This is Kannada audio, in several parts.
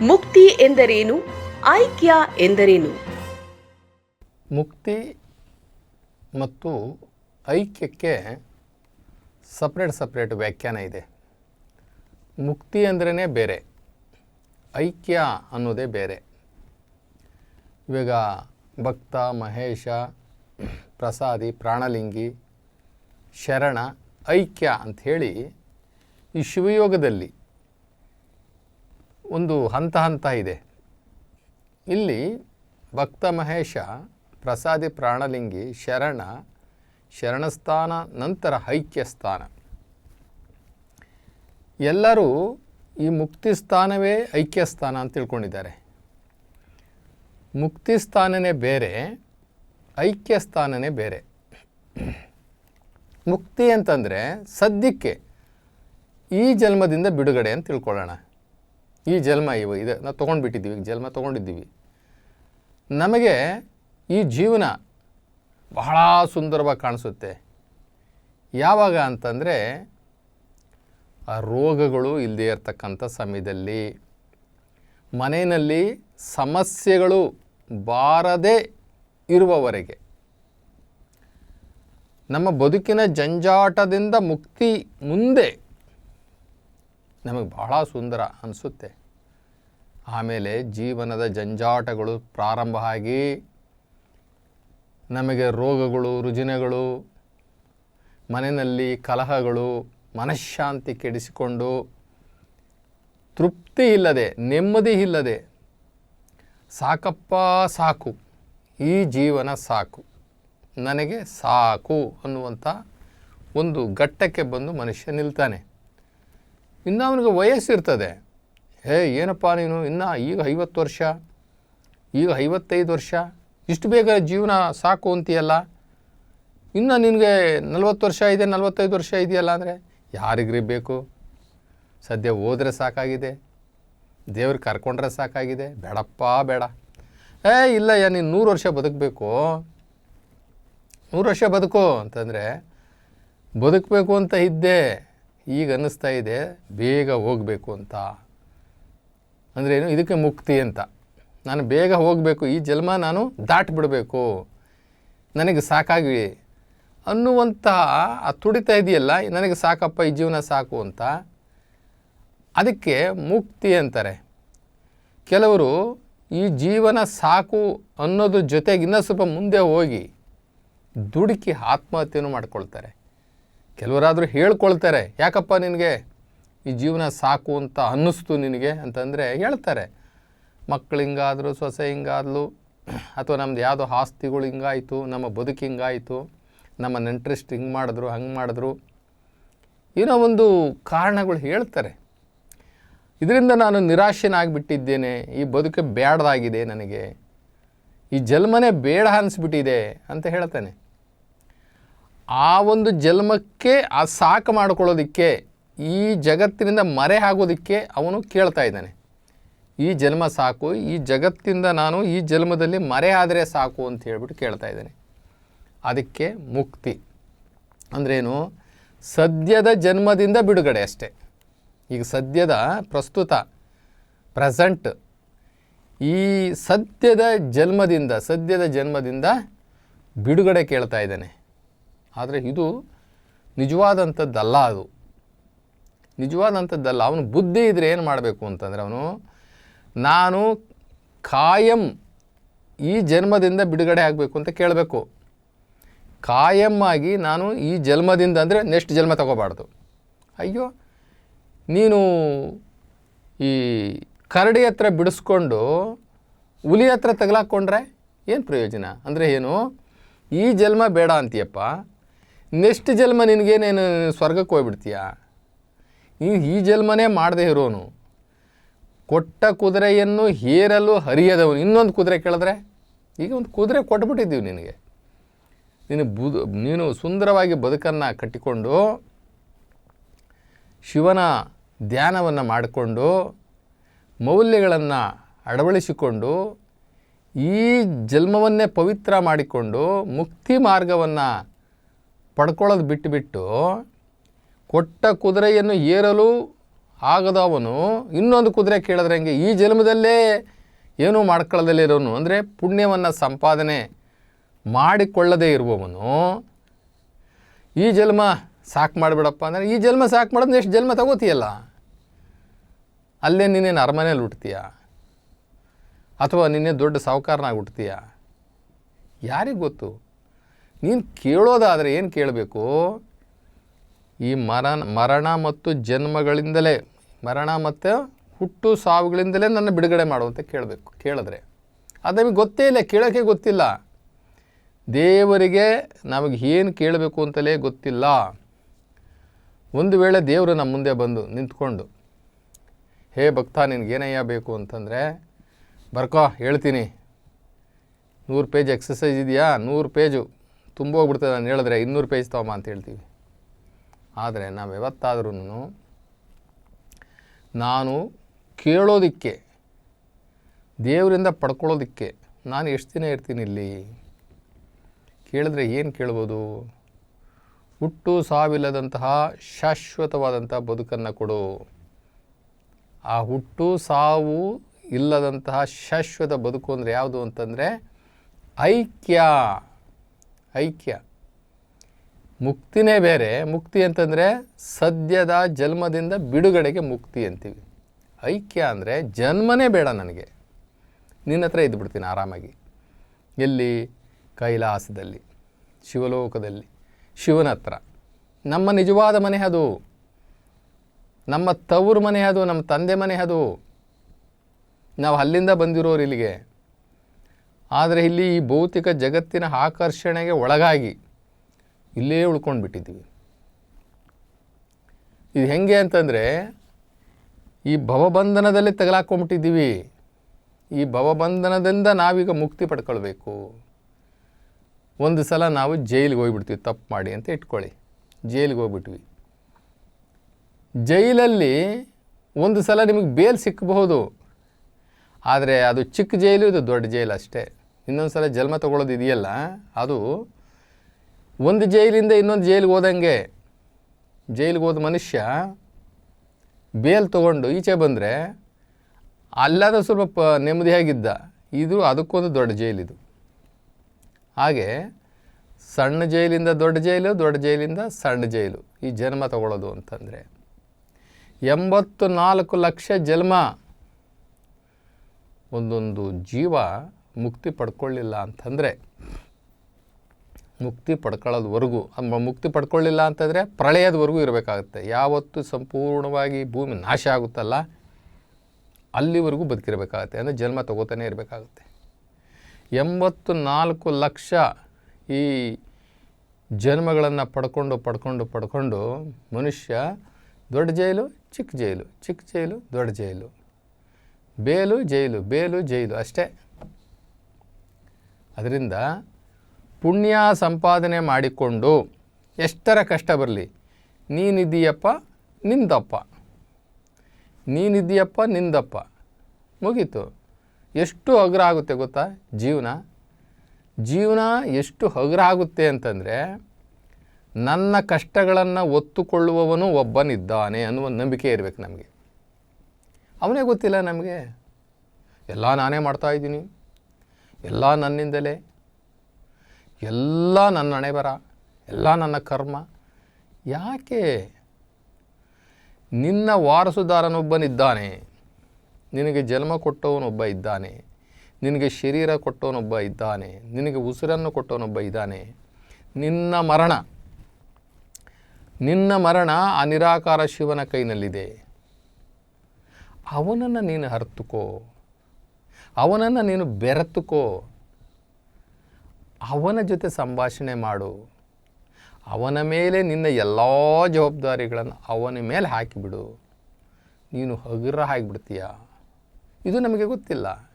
ಮುಕ್ತಿ ಎಂದರೇನು? ಐಕ್ಯ ಎಂದರೇನು? ಮುಕ್ತಿ ಮತ್ತು ಐಕ್ಯಕ್ಕೆ ಸಪ್ರೇಟ್ ಸಪ್ರೇಟ್ ವ್ಯಾಖ್ಯಾನ ಇದೆ. ಮುಕ್ತಿ ಅಂದ್ರೇ ಬೇರೆ, ಐಕ್ಯ ಅನ್ನೋದೇ ಬೇರೆ. ಇವಾಗ ಭಕ್ತ, ಮಹೇಶ, ಪ್ರಸಾದಿ, ಪ್ರಾಣಲಿಂಗಿ, ಶರಣ, ಐಕ್ಯ ಅಂಥೇಳಿ ಈ ಶಿವಯೋಗದಲ್ಲಿ ಒಂದು ಹಂತ ಹಂತ ಇದೆ. ಇಲ್ಲಿ ಭಕ್ತ ಮಹೇಶ, ಪ್ರಸಾದಿ ಪ್ರಾಣಲಿಂಗಿ, ಶರಣ, ಶರಣಸ್ಥಾನ, ನಂತರ ಐಕ್ಯ ಸ್ಥಾನ. ಎಲ್ಲರೂ ಈ ಮುಕ್ತಿ ಸ್ಥಾನವೇ ಐಕ್ಯ ಸ್ಥಾನ ಅಂತ ತಿಳ್ಕೊಂಡಿದ್ದಾರೆ. ಮುಕ್ತಿ ಸ್ಥಾನನೇ ಬೇರೆ, ಐಕ್ಯ ಸ್ಥಾನನೇ ಬೇರೆ. ಮುಕ್ತಿ ಅಂತಂದರೆ ಸದ್ಯಕ್ಕೆ ಈ ಜನ್ಮದಿಂದ ಬಿಡುಗಡೆ ಅಂತ ತಿಳ್ಕೊಳ್ಳೋಣ. ಈ ಜನ್ಮ ಇವ. ಇದೆ ನಾವು ತೊಗೊಂಡ್ಬಿಟ್ಟಿದ್ದೀವಿ, ಈಗ ಜನ್ಮ ತೊಗೊಂಡಿದ್ದೀವಿ. ನಮಗೆ ಈ ಜೀವನ ಬಹಳ ಸುಂದರವಾಗಿ ಕಾಣಿಸುತ್ತೆ. ಯಾವಾಗ ಅಂತಂದರೆ, ಆ ರೋಗಗಳು ಇಲ್ಲದೇ ಇರತಕ್ಕಂಥ ಸಮಯದಲ್ಲಿ, ಮನೆಯಲ್ಲಿ ಸಮಸ್ಯೆಗಳು ಬಾರದೇ ಇರುವವರೆಗೆ. ನಮ್ಮ ಬದುಕಿನ ಜಂಜಾಟದಿಂದ ಮುಕ್ತಿ ಮುಂದೆ ನಮಗೆ ಬಹಳ ಸುಂದರ ಅನಿಸುತ್ತೆ. ಆಮೇಲೆ ಜೀವನದ ಜಂಜಾಟಗಳು ಪ್ರಾರಂಭ ಆಗಿ ನಮಗೆ ರೋಗಗಳು, ರುಜಿನಗಳು, ಮನೆಯಲ್ಲಿ ಕಲಹಗಳು, ಮನಃಶಾಂತಿ ಕೆಡಿಸಿಕೊಂಡು ತೃಪ್ತಿ ಇಲ್ಲದೆ, ನೆಮ್ಮದಿ ಇಲ್ಲದೆ, ಸಾಕಪ್ಪ ಸಾಕು, ಈ ಜೀವನ ಸಾಕು, ನನಗೆ ಸಾಕು ಅನ್ನುವಂಥ ಒಂದು ಘಟ್ಟಕ್ಕೆ ಬಂದು ಮನುಷ್ಯ ನಿಲ್ತಾನೆ. ಇನ್ನು ಅವನಿಗೆ ವಯಸ್ಸಿರ್ತದೆ. ಹೇ, ಏನಪ್ಪ ನೀನು? ಇನ್ನು ಈಗ ಐವತ್ತು ವರ್ಷ, ಈಗ ಐವತ್ತೈದು ವರ್ಷ. ಇಷ್ಟು ಬೇಗ ಜೀವನ ಸಾಕು ಅಂತೀಯಲ್ಲ? ಇನ್ನು ನಿನಗೆ ನಲ್ವತ್ತು ವರ್ಷ ಇದೆ, ನಲ್ವತ್ತೈದು ವರ್ಷ ಇದೆಯಲ್ಲ ಅಂದರೆ ಯಾರಿಗ್ರಿ ಬೇಕು? ಸದ್ಯ ಹೋದರೆ ಸಾಕಾಗಿದೆ. ದೇವ್ರಿಗೆ ಕರ್ಕೊಂಡ್ರೆ ಸಾಕಾಗಿದೆ. ಬೇಡಪ್ಪ, ಬೇಡ. ಏ ಇಲ್ಲ ಯಾ ನೀನು ನೂರು ವರ್ಷ ಬದುಕಬೇಕು. ನೂರು ವರ್ಷ ಬದುಕು ಅಂತಂದರೆ ಬದುಕಬೇಕು ಅಂತ ಇದ್ದೆ. ಈಗ ಅನ್ನಿಸ್ತಾ ಇದೆ, ಬೇಗ ಹೋಗಬೇಕು ಅಂತ. ಅಂದ್ರೇನು ಇದಕ್ಕೆ ಮುಕ್ತಿ ಅಂತ. ನಾನು ಬೇಗ ಹೋಗಬೇಕು, ಈ ಜನ್ಮ ನಾನು ದಾಟಿಬಿಡಬೇಕು. ನನಗೆ ಸಾಕಾಗಿ ಅನ್ನುವಂತಹ ಆ ತುಡಿತ ಇದೆಯಲ್ಲ, ನನಗೆ ಸಾಕಪ್ಪ, ಈ ಜೀವನ ಸಾಕು ಅಂತ. ಅದಕ್ಕೆ ಮುಕ್ತಿ ಅಂತಾರೆ. ಕೆಲವರು ಈ ಜೀವನ ಸಾಕು ಅನ್ನೋದ್ರ ಜೊತೆಗೆ ಇನ್ನೂ ಸ್ವಲ್ಪ ಮುಂದೆ ಹೋಗಿ ದುಡುಕಿ ಆತ್ಮಹತ್ಯೆಯನ್ನು ಮಾಡ್ಕೊಳ್ತಾರೆ. ಕೆಲವರಾದರೂ ಹೇಳ್ಕೊಳ್ತಾರೆ. ಯಾಕಪ್ಪ ನಿನಗೆ? ಈ ಜೀವನ ಸಾಕು ಅಂತ ಅನ್ನಿಸ್ತು ನಿನಗೆ? ಅಂತಂದರೆ ಹೇಳ್ತಾರೆ. ಮಕ್ಕಳು ಹಿಂಗಾದ್ರು ಸೊಸೆ ಹಿಂಗಾದ್ಲು ಅಥವಾ ನಮ್ದು ಯಾವುದೋ ಆಸ್ತಿಗಳು ಹಿಂಗಾಯಿತು, ನಮ್ಮ ಬದುಕು ಹಿಂಗಾಯಿತು, ನಮ್ಮ ನೆಂಟ್ರಿಸ್ಟ್ ಹಿಂಗೆ ಮಾಡಿದ್ರು, ಹಂಗೆ ಮಾಡಿದ್ರು. ಏನೋ ಒಂದು ಕಾರಣಗಳು ಹೇಳ್ತಾರೆ. ಇದರಿಂದ ನಾನು ನಿರಾಶೆನಾಗಿಬಿಟ್ಟಿದ್ದೇನೆ. ಈ ಬದುಕು ಬೇಡದಾಗಿದೆ ನನಗೆ. ಈ ಜನ್ಮನೇ ಬೇಡ ಅನಿಸ್ಬಿಟ್ಟಿದೆ ಅಂತ ಹೇಳ್ತಾನೆ. ಆ ಒಂದು ಜನ್ಮಕ್ಕೆ, ಆ ಸಾಕು ಮಾಡಿಕೊಳ್ಳೋದಕ್ಕೆ, ಈ ಜಗತ್ತಿನಿಂದ ಮರೆ ಆಗೋದಕ್ಕೆ ಅವನು ಕೇಳ್ತಾ ಇದ್ದಾನೆ. ಈ ಜನ್ಮ ಸಾಕು, ಈ ಜಗತ್ತಿಂದ ನಾನು ಈ ಜನ್ಮದಲ್ಲಿ ಮರೆ ಆದರೆ ಸಾಕು ಅಂತ ಹೇಳ್ಬಿಟ್ಟು ಕೇಳ್ತಾ ಇದ್ದಾನೆ. ಅದಕ್ಕೆ ಮುಕ್ತಿ. ಅಂದ್ರೇನು? ಸದ್ಯದ ಜನ್ಮದಿಂದ ಬಿಡುಗಡೆ ಅಷ್ಟೆ. ಈಗ ಸದ್ಯದ ಪ್ರಸ್ತುತ, ಪ್ರೆಸೆಂಟ್, ಈ ಸದ್ಯದ ಜನ್ಮದಿಂದ ಸದ್ಯದ ಜನ್ಮದಿಂದ ಬಿಡುಗಡೆ ಕೇಳ್ತಾ ಇದ್ದಾನೆ. ಆದರೆ ಇದು ನಿಜವಾದಂಥದ್ದಲ್ಲ ಅದು. ನಿಜವಾದಂಥದ್ದಲ್ಲ. ಅವನು ಬುದ್ಧಿ ಇದ್ದರೆ ಏನು ಮಾಡಬೇಕು ಅಂತಂದರೆ ಅವನು, ನಾನು ಕಾಯಂ ಈ ಜನ್ಮದಿಂದ ಬಿಡುಗಡೆ ಆಗಬೇಕು ಅಂತ ಕೇಳಬೇಕು. ಕಾಯಂ ಆಗಿ ನಾನು ಈ ಜನ್ಮದಿಂದ ಅಂದರೆ ನೆಕ್ಸ್ಟ್ ಜನ್ಮ ತಗೋಬಾರ್ದು. ಅಯ್ಯೋ, ನೀನು ಈ ಕರಡಿ ಹತ್ರ ಬಿಡಿಸ್ಕೊಂಡು ಹುಲಿ ಹತ್ರ ತಗಲಾಕ್ಕೊಂಡ್ರೆ ಏನು ಪ್ರಯೋಜನ? ಅಂದರೆ ಏನು, ಈ ಜನ್ಮ ಬೇಡ ಅಂತೀಯಪ್ಪ. ನೆಕ್ಸ್ಟ್ ಜನ್ಮ ನಿನಗೇನೇನು ಸ್ವರ್ಗಕ್ಕೆ ಹೋಗ್ಬಿಡ್ತೀಯ? ಈ ಈ ಜನ್ಮನೇ ಮಾಡದೇ ಇರೋನು. ಕೊಟ್ಟ ಕುದುರೆಯನ್ನು ಹೇರಲು ಹರಿಯದವನು. ಇನ್ನೊಂದು ಕುದುರೆ ಕೇಳಿದ್ರೆ? ಈಗ ಒಂದು ಕುದುರೆ ಕೊಟ್ಬಿಟ್ಟಿದ್ದೀವಿ ನಿನಗೆ. ನೀನು ಬುದು, ನೀನು ಸುಂದರವಾಗಿ ಬದುಕನ್ನು ಕಟ್ಟಿಕೊಂಡು, ಶಿವನ ಧ್ಯಾನವನ್ನು ಮಾಡಿಕೊಂಡು, ಮೌಲ್ಯಗಳನ್ನು ಅಳವಡಿಸಿಕೊಂಡು ಈ ಜನ್ಮವನ್ನೇ ಪವಿತ್ರ ಮಾಡಿಕೊಂಡು, ಮುಕ್ತಿ ಮಾರ್ಗವನ್ನು ಪಡ್ಕೊಳ್ಳೋದು ಬಿಟ್ಟುಬಿಟ್ಟು ಕೊಟ್ಟ ಕುದುರೆಯನ್ನು ಏರಲು ಆಗದವನು ಇನ್ನೊಂದು ಕುದುರೆ ಕೇಳಿದ್ರೆ ಹಂಗೆ? ಈ ಜನ್ಮದಲ್ಲೇ ಏನೂ ಮಾಡ್ಕೊಳ್ಳದಲ್ಲಿರೋನು ಅಂದರೆ ಪುಣ್ಯವನ್ನು ಸಂಪಾದನೆ ಮಾಡಿಕೊಳ್ಳದೇ ಇರುವವನು ಈ ಜನ್ಮ ಸಾಕು ಮಾಡಿಬಿಡಪ್ಪ ಅಂದರೆ, ಈ ಜನ್ಮ ಸಾಕು ಮಾಡೋದು ಎಷ್ಟು ಜನ್ಮ ತಗೋತೀಯಲ್ಲ? ಅಲ್ಲೇ ನೀನೇನು ಅರಮನೇಲಿ ಹುಟ್ತೀಯ? ಅಥವಾ ನಿನ್ನೆ ದೊಡ್ಡ ಸಾಹುಕಾರನಾಗಿ ಹುಟ್ತೀಯ? ಯಾರಿಗೆ ಗೊತ್ತು? ನೀನು ಕೇಳೋದಾದರೆ ಏನು ಕೇಳಬೇಕು? ಈ ಮರಣ ಮರಣ ಮತ್ತು ಜನ್ಮಗಳಿಂದಲೇ, ಮರಣ ಮತ್ತು ಹುಟ್ಟು ಸಾವುಗಳಿಂದಲೇ ನನ್ನ ಬಿಡುಗಡೆ ಮಾಡುವಂತೆ ಕೇಳಬೇಕು, ಕೇಳಿದ್ರೆ. ಅದು ನಮಗೆ ಗೊತ್ತೇ ಇಲ್ಲ ಕೇಳೋಕ್ಕೆ ಗೊತ್ತಿಲ್ಲ. ದೇವರಿಗೆ ನಮಗೆ ಏನು ಕೇಳಬೇಕು ಅಂತಲೇ ಗೊತ್ತಿಲ್ಲ. ಒಂದು ವೇಳೆ ದೇವರು ನಮ್ಮ ಮುಂದೆ ಬಂದು ನಿಂತ್ಕೊಂಡು, ಹೇ ಭಕ್ತ ನಿನಗೇನಯ್ಯ ಬೇಕು? ಅಂತಂದರೆ, ಬರ್ಕೋ, ಹೇಳ್ತೀನಿ. ನೂರು ಪೇಜ್ ಎಕ್ಸಸೈಸ್ ಇದೆಯಾ? ನೂರು ಪೇಜು. ತುಂಬೋಗ್ಬಿಡ್ತದೆ ನಾನು ಹೇಳಿದ್ರೆ ಇನ್ನೂರು ಪೇಜ್ ತಗೊಂಬ ಅಂತ ಹೇಳ್ತೀವಿ. ಆದರೆ ನಾವು ಯಾವತ್ತಾದ್ರೂ ನಾನು ಕೇಳೋದಕ್ಕೆ, ದೇವರಿಂದ ಪಡ್ಕೊಳ್ಳೋದಕ್ಕೆ ನಾನು ಎಷ್ಟು ದಿನ ಇರ್ತೀನಿ ಇಲ್ಲಿ? ಕೇಳಿದ್ರೆ ಏನು ಕೇಳ್ಬೋದು? ಹುಟ್ಟು ಸಾವಿಲ್ಲದಂತಹ ಶಾಶ್ವತವಾದಂತಹ ಬದುಕನ್ನು ಕೊಡು. ಆ ಹುಟ್ಟು ಸಾವು ಇಲ್ಲದಂತಹ ಶಾಶ್ವತ ಬದುಕು ಅಂದರೆ ಯಾವುದು ಅಂತಂದರೆ ಐಕ್ಯ. ಐಕ್ಯ. ಮುಕ್ತಿನೇ ಬೇರೆ. ಮುಕ್ತಿ ಅಂತಂದರೆ ಸದ್ಯದ ಜನ್ಮದಿಂದ ಬಿಡುಗಡೆಗೆ ಮುಕ್ತಿ ಅಂತೀವಿ. ಐಕ್ಯ ಅಂದರೆ ಜನ್ಮನೇ ಬೇಡ ನನಗೆ. ನಿನ್ನ ಹತ್ರ ಇದ್ದು ಬಿಡ್ತೀನಿ ಆರಾಮಾಗಿ. ಎಲ್ಲಿ? ಕೈಲಾಸದಲ್ಲಿ, ಶಿವಲೋಕದಲ್ಲಿ, ಶಿವನ ಹತ್ರ. ನಮ್ಮ ನಿಜವಾದ ಮನೆ ಅದು. ನಮ್ಮ ತವರು ಮನೆ ಅದು, ನಮ್ಮ ತಂದೆ ಮನೆ ಅದು. ನಾವು ಅಲ್ಲಿಂದ ಬಂದಿರೋರು ಇಲ್ಲಿಗೆ. ಆದರೆ ಇಲ್ಲಿ ಈ ಭೌತಿಕ ಜಗತ್ತಿನ ಆಕರ್ಷಣೆಗೆ ಒಳಗಾಗಿ ಇಲ್ಲೇ ಉಳ್ಕೊಂಡು ಬಿಟ್ಟಿದ್ದೀವಿ. ಇದು ಹೆಂಗೆ ಅಂತಂದರೆ ಈ ಭವಬಂಧನದಲ್ಲಿ ತಗಲಾಕೊಂಡ್ಬಿಟ್ಟಿದ್ದೀವಿ. ಈ ಭವಬಂಧನದಿಂದ ನಾವೀಗ ಮುಕ್ತಿ ಪಡ್ಕೊಳ್ಬೇಕು. ಒಂದು ಸಲ ನಾವು ಜೈಲಿಗೆ ಹೋಗ್ಬಿಡ್ತೀವಿ, ತಪ್ಪು ಮಾಡಿ ಅಂತ ಇಟ್ಕೊಳ್ಳಿ. ಜೈಲಿಗೆ ಹೋಗ್ಬಿಟ್ವಿ. ಜೈಲಲ್ಲಿ ಒಂದು ಸಲ ನಿಮಗೆ ಬೇಲ್ ಸಿಕ್ಕಬಹುದು ಆದರೆ ಅದು ಚಿಕ್ಕ ಜೈಲು, ಇದು ದೊಡ್ಡ ಜೈಲು ಅಷ್ಟೇ. ಇನ್ನೊಂದು ಸಲ ಜನ್ಮ ತಗೊಳ್ಳೋದು ಇದೆಯಲ್ಲ, ಅದು ಒಂದು ಜೈಲಿಂದ ಇನ್ನೊಂದು ಜೈಲಿಗೆ ಹೋದಂಗೆ, ಜೈಲಿಗೆ ಹೋದ ಮನುಷ್ಯ ಬೇಲ್ ತೊಗೊಂಡು ಈಚೆ ಬಂದರೆ ಅಲ್ಲಾದ ಸ್ವಲ್ಪ ಪ ನೆಮ್ಮದಿಯಾಗಿದ್ದ. ಇದು ಅದಕ್ಕೊಂದು ದೊಡ್ಡ ಜೈಲಿದು ಹಾಗೆ ಸಣ್ಣ ಜೈಲಿಂದ ದೊಡ್ಡ ಜೈಲು, ದೊಡ್ಡ ಜೈಲಿಂದ ಸಣ್ಣ ಜೈಲು ಈ ಜನ್ಮ ತಗೊಳ್ಳೋದು ಅಂತಂದರೆ. ಎಂಬತ್ತು ನಾಲ್ಕು ಲಕ್ಷ ಜನ್ಮ ಒಂದೊಂದು ಜೀವ ಮುಕ್ತಿ ಪಡ್ಕೊಳ್ಳಿಲ್ಲ ಅಂತಂದರೆ, ಮುಕ್ತಿ ಪಡ್ಕೊಳ್ಳೋದ್ವರೆಗೂ ಮುಕ್ತಿ ಪಡ್ಕೊಳ್ಳಿಲ್ಲ ಅಂತಂದರೆ ಪ್ರಳಯದವರೆಗೂ ಇರಬೇಕಾಗುತ್ತೆ. ಯಾವತ್ತು ಸಂಪೂರ್ಣವಾಗಿ ಭೂಮಿ ನಾಶ ಆಗುತ್ತಲ್ಲ, ಅಲ್ಲಿವರೆಗೂ ಬದುಕಿರಬೇಕಾಗುತ್ತೆ. ಅಂದರೆ ಜನ್ಮ ತಗೋತಾನೆ ಇರಬೇಕಾಗುತ್ತೆ. ಎಂಬತ್ತು ನಾಲ್ಕು ಲಕ್ಷ ಈ ಜನ್ಮಗಳನ್ನು ಪಡ್ಕೊಂಡು ಪಡ್ಕೊಂಡು ಪಡ್ಕೊಂಡು ಮನುಷ್ಯ ದೊಡ್ಡ ಜೈಲು, ಚಿಕ್ಕ ಜೈಲು ಚಿಕ್ಕ ಜೈಲು, ದೊಡ್ಡ ಜೈಲು. ಬೇಲು, ಜೈಲು ಬೇಲು, ಜೈಲು ಅಷ್ಟೇ. ಅದರಿಂದ ಪುಣ್ಯ ಸಂಪಾದನೆ ಮಾಡಿಕೊಂಡು ಎಷ್ಟರ ಕಷ್ಟ ಬರಲಿ, ನೀನಿದ್ದೀಯಪ್ಪ, ನಿಂದಪ್ಪ. ನೀನಿದ್ದೀಯಪ್ಪ, ನಿಂದಪ್ಪ. ಮುಗೀತು. ಎಷ್ಟು ಹಗುರ ಆಗುತ್ತೆ ಗೊತ್ತಾ? ಜೀವನ. ಜೀವನ ಎಷ್ಟು ಹಗುರ ಆಗುತ್ತೆ ಅಂತಂದರೆ ನನ್ನ ಕಷ್ಟಗಳನ್ನು ಒತ್ತುಕೊಳ್ಳುವವನು ಒಬ್ಬನಿದ್ದಾನೆ ಅನ್ನುವ ನಂಬಿಕೆ ಇರಬೇಕು ನಮಗೆ. ಅವನೇ ಗೊತ್ತಿಲ್ಲ ನಮಗೆ. ಎಲ್ಲ ನಾನೇ ಮಾಡ್ತಾ ಇದ್ದೀನಿ. ಎಲ್ಲ ನನ್ನಿಂದಲೇ. ಎಲ್ಲ ನನ್ನ ಹಣೆ ಬರ ಎಲ್ಲ ನನ್ನ ಕರ್ಮ. ಯಾಕೆ? ನಿನ್ನ ವಾರಸುದಾರನೊಬ್ಬನಿದ್ದಾನೆ. ನಿನಗೆ ಜನ್ಮ ಕೊಟ್ಟವನೊಬ್ಬ ಇದ್ದಾನೆ. ನಿನಗೆ ಶರೀರ ಕೊಟ್ಟವನೊಬ್ಬ ಇದ್ದಾನೆ. ನಿನಗೆ ಉಸಿರನ್ನು ಕೊಟ್ಟವನೊಬ್ಬ ಇದ್ದಾನೆ. ನಿನ್ನ ಮರಣ. ನಿನ್ನ ಮರಣ ಆ ನಿರಾಕಾರ ಶಿವನ ಕೈನಲ್ಲಿದೆ. ಅವನನ್ನು ನೀನು ಹರ್ತುಕೋ. ಅವನನ್ನು ನೀನು ಬೆರೆತುಕೋ. ಅವನ ಜೊತೆ ಸಂಭಾಷಣೆ ಮಾಡು. ಅವನ ಮೇಲೆ ನಿನ್ನ ಎಲ್ಲ ಜವಾಬ್ದಾರಿಗಳನ್ನು ಅವನ ಮೇಲೆ ಹಾಕಿಬಿಡು. ನೀನು ಹಗುರ ಆಗಿಬಿಡ್ತೀಯ? ಇದು ನಮಗೆ ಗೊತ್ತಿಲ್ಲ.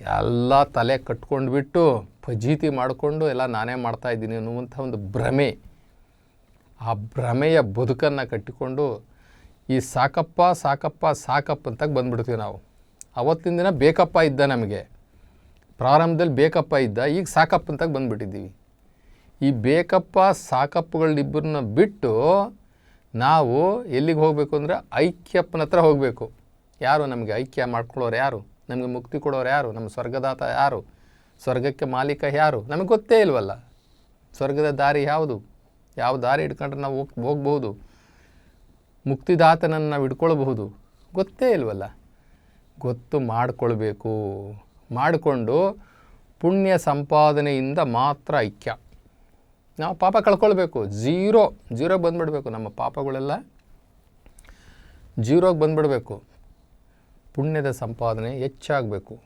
ಎಲ್ಲ ತಲೆ ಕಟ್ಕೊಂಡು ಬಿಟ್ಟು ಫಜೀತಿ ಮಾಡಿಕೊಂಡು ಎಲ್ಲ ನಾನೇ ಮಾಡ್ತಾ ಇದ್ದೀನಿ ಅನ್ನುವಂಥ ಒಂದು ಭ್ರಮೆ. ಆ ಭ್ರಮೆಯ ಬದುಕನ್ನು ಕಟ್ಟಿಕೊಂಡು ಈ ಸಾಕಪ್ಪ ಸಾಕಪ್ಪ ಸಾಕಪ್ಪ ಅಂತ ಬಂದ್ಬಿಡ್ತೀವಿ ನಾವು. ಅವತ್ತಿನ ದಿನ ಬೇಕಪ್ಪ ಇದ್ದ ನಮಗೆ. ಪ್ರಾರಂಭದಲ್ಲಿ ಬೇಕಪ್ಪ ಇದ್ದ, ಈಗ ಸಾಕಪ್ಪ ಅಂತ ಬಂದ್ಬಿಟ್ಟಿದ್ದೀವಿ. ಈ ಬೇಕಪ್ಪ ಸಾಕಪ್ಪಗಳಿಬ್ಬರನ್ನ ಬಿಟ್ಟು ನಾವು ಎಲ್ಲಿಗೆ ಹೋಗಬೇಕು ಅಂದರೆ ಐಕ್ಯಪ್ಪನ ಹತ್ರ ಹೋಗಬೇಕು. ಯಾರು ನಮಗೆ ಐಕ್ಯ ಮಾಡ್ಕೊಳ್ಳೋರು ಯಾರು? ನಮಗೆ ಮುಕ್ತಿ ಕೊಡೋರು ಯಾರು? ನಮ್ಮ ಸ್ವರ್ಗದಾತ ಯಾರು? ಸ್ವರ್ಗಕ್ಕೆ ಮಾಲೀಕ ಯಾರು? ನಮಗೆ ಗೊತ್ತೇ ಇಲ್ವಲ್ಲ. ಸ್ವರ್ಗದ ದಾರಿ ಯಾವುದು? ಯಾವ ದಾರಿ ಹಿಡ್ಕೊಂಡ್ರೆ ನಾವು ಹೋಗ್ ಹೋಗ್ಬೋದು ಮುಕ್ತಿದಾತನನ್ನು ನಾವು ಹಿಡ್ಕೊಳ್ಬಹುದು? ಗೊತ್ತೇ ಇಲ್ವಲ್ಲ. ಗೊತ್ತು ಮಾಡಿಕೊಳ್ಬೇಕು. ಮಾಡಿಕೊಂಡು ಪುಣ್ಯ ಸಂಪಾದನೆಯಿಂದ ಮಾತ್ರ ಐಕ್ಯ. ನಾವು ಪಾಪ ಕಳ್ಕೊಳ್ಬೇಕು. ಜೀರೋ ಜೀರೋ ಬಂದ್ಬಿಡ್ಬೇಕು ನಮ್ಮ ಪಾಪಗಳೆಲ್ಲ. ಜೀರೋಗೆ ಬಂದುಬಿಡಬೇಕು. ಪುಣ್ಯದ ಸಂಪಾದನೆ ಹೆಚ್ಚಾಗಬೇಕು.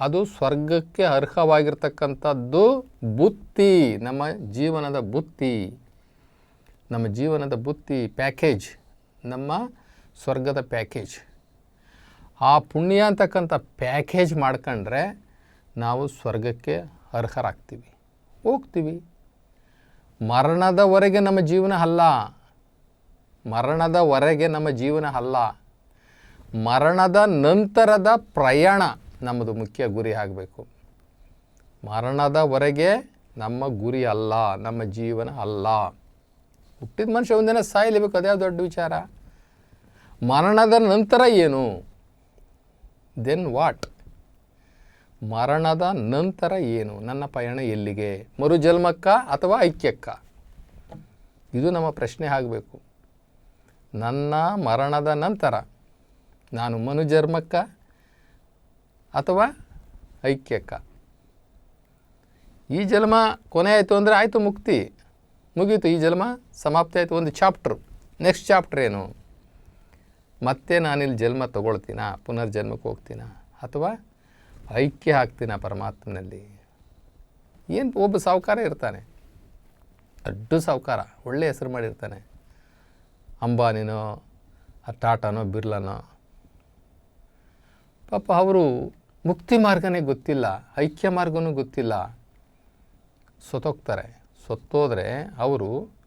ಅದು ಸ್ವರ್ಗಕ್ಕೆ ಅರ್ಹವಾಗಿರ್ತಕ್ಕಂಥದ್ದು ಬುತ್ತಿ, ನಮ್ಮ ಜೀವನದ ಬುತ್ತಿ. ನಮ್ಮ ಜೀವನದ ಬುತ್ತಿ, ಪ್ಯಾಕೇಜ್. ನಮ್ಮ ಸ್ವರ್ಗದ ಪ್ಯಾಕೇಜ್. ಆ ಪುಣ್ಯ ಅಂತಕ್ಕಂಥ ಪ್ಯಾಕೇಜ್ ಮಾಡ್ಕೊಂಡ್ರೆ ನಾವು ಸ್ವರ್ಗಕ್ಕೆ ಅರ್ಹರಾಗ್ತೀವಿ. ಹೋಗ್ತೀವಿ. ಮರಣದವರೆಗೆ ನಮ್ಮ ಜೀವನ ಅಲ್ಲ. ಮರಣದವರೆಗೆ ನಮ್ಮ ಜೀವನ ಅಲ್ಲ. ಮರಣದ ನಂತರದ ಪ್ರಯಾಣ ನಮ್ಮದು ಮುಖ್ಯ ಗುರಿ ಆಗಬೇಕು. ಮರಣದವರೆಗೆ ನಮ್ಮ ಗುರಿ ಅಲ್ಲ, ನಮ್ಮ ಜೀವನ ಅಲ್ಲ. ಹುಟ್ಟಿದ ಮನುಷ್ಯ ಒಂದಿನ ಸಾಯಲೇಬೇಕು ಅದೇ ದೊಡ್ಡ ವಿಚಾರ? ಮರಣದ ನಂತರ ಏನು? ದೆನ್ ವಾಟ್ ಮರಣದ ನಂತರ ಏನು? ನನ್ನ ಪಯಣ ಎಲ್ಲಿಗೆ? ಮರುಜನ್ಮಕ್ಕ ಅಥವಾ ಐಕ್ಯಕ್ಕ? ಇದು ನಮ್ಮ ಪ್ರಶ್ನೆ ಆಗಬೇಕು. ನನ್ನ ಮರಣದ ನಂತರ ನಾನು ಮನುಜನ್ಮಕ್ಕ ಅಥವಾ ಐಕ್ಯಕ್ಕ? ಈ ಜನ್ಮ ಕೊನೆ ಆಯಿತು ಅಂದರೆ ಆಯಿತು, ಮುಕ್ತಿ ಮುಗೀತು. ಈ ಜನ್ಮ ಸಮಾಪ್ತಿ ಆಯಿತು, ಒಂದು ಚಾಪ್ಟ್ರು. ನೆಕ್ಸ್ಟ್ ಚಾಪ್ಟ್ರ್ ಏನು? ಮತ್ತೆ ನಾನಿಲ್ಲಿ ಜನ್ಮ ತಗೊಳ್ತೀನಾ? ಪುನರ್ಜನ್ಮಕ್ಕೆ ಹೋಗ್ತೀನಾ? ಅಥವಾ ಐಕ್ಯ ಹಾಕ್ತೀನ ಪರಮಾತ್ಮನಲ್ಲಿ? ಏನು ಒಬ್ಬ ಸಾಹುಕಾರ ಇರ್ತಾನೆ. ದೊಡ್ಡ ಸಾಹುಕಾರ, ಒಳ್ಳೆ ಹೆಸರು ಮಾಡಿರ್ತಾನೆ. ಅಂಬಾನಿನೋ ಟಾಟಾನೋ ಬಿರ್ಲಾನೋ. ಪಾಪ ಅವರು ಮುಕ್ತಿ ಮಾರ್ಗನೇ ಗೊತ್ತಿಲ್ಲ, ಐಕ್ಯ ಮಾರ್ಗನೂ ಗೊತ್ತಿಲ್ಲ. ಸೊತ್ತೋಗ್ತಾರೆ ಸೊತ್ತೋದ್ರೆ ಅವರು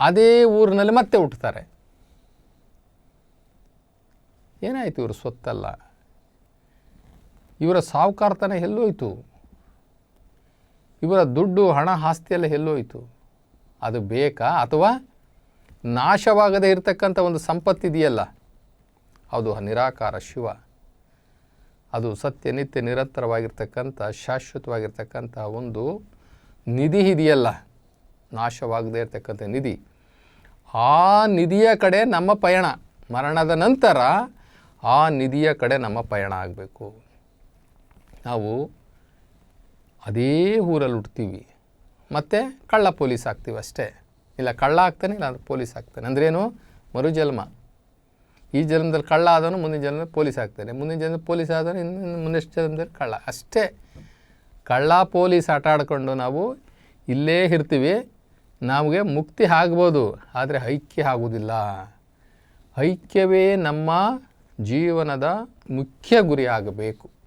ಅದೇ ಊರಿನಲ್ಲಿ ಮತ್ತೆ ಹುಟ್ಟುತ್ತಾರೆ ಏನಾಯಿತು ಇವರು ಸ್ವತ್ತಲ್ಲ? ಇವರ ಸಾಹುಕಾರತನ ಎಲ್ಲೋಯ್ತು. ಇವರ ದುಡ್ಡು, ಹಣ ಆಸ್ತಿಯೆಲ್ಲ ಎಲ್ಲೋಯ್ತು. ಅದು ಬೇಕಾ ಅಥವಾ ನಾಶವಾಗದೇ ಇರತಕ್ಕಂಥ ಒಂದು ಸಂಪತ್ತಿದೆಯಲ್ಲ? ಅದು ನಿರಾಕಾರ ಶಿವ. ಅದು ಸತ್ಯ, ನಿತ್ಯ, ನಿರಂತರವಾಗಿರ್ತಕ್ಕಂಥ, ಶಾಶ್ವತವಾಗಿರ್ತಕ್ಕಂಥ ಒಂದು ನಿಧಿ ಇದೆಯಲ್ಲ? ನಾಶವಾಗದೇ ಇರತಕ್ಕಂಥ ನಿಧಿ. ಆ ನಿಧಿಯ ಕಡೆ ನಮ್ಮ ಪಯಣ. ಮರಣದ ನಂತರ ಆ ನಿಧಿಯ ಕಡೆ ನಮ್ಮ ಪಯಣ ಆಗಬೇಕು. ನಾವು ಅದೇ ಊರಲ್ಲಿ ಹುಡ್ತೀವಿ ಮತ್ತು ಕಳ್ಳ ಪೊಲೀಸ್ ಆಗ್ತೀವಿ ಅಷ್ಟೇ. ಇಲ್ಲ, ಕಳ್ಳ ಆಗ್ತಾನೆ, ಇಲ್ಲ ಪೊಲೀಸ್ ಆಗ್ತಾನೆ. ಅಂದ್ರೇನು? ಮರುಜನ್ಮ. ಈ ಜನ್ಮದಲ್ಲಿ ಕಳ್ಳ ಆದವನು ಮುಂದಿನ ಜನ್ಮದಲ್ಲಿ ಪೊಲೀಸ್ ಆಗ್ತಾನೆ. ಮುಂದಿನ ಜನ್ಮದಲ್ಲಿ ಪೊಲೀಸ್ ಆದವನು ಇನ್ನು ಮುಂದಿನ ಜನ್ಮದಲ್ಲಿ ಕಳ್ಳ. ಅಷ್ಟೇ. ಕಳ್ಳ ಪೊಲೀಸ್ ಆಟ ಆಡ್ಕೊಂಡು ನಾವು ಇಲ್ಲೇ ಇರ್ತೀವಿ. ನಮಗೆ ಮುಕ್ತಿ ಆಗ್ಬೋದು ಆದರೆ ಐಕ್ಯ ಆಗುವುದಿಲ್ಲ. ಐಕ್ಯವೇ ನಮ್ಮ ಜೀವನದ ಮುಖ್ಯ ಗುರಿ ಆಗಬೇಕು.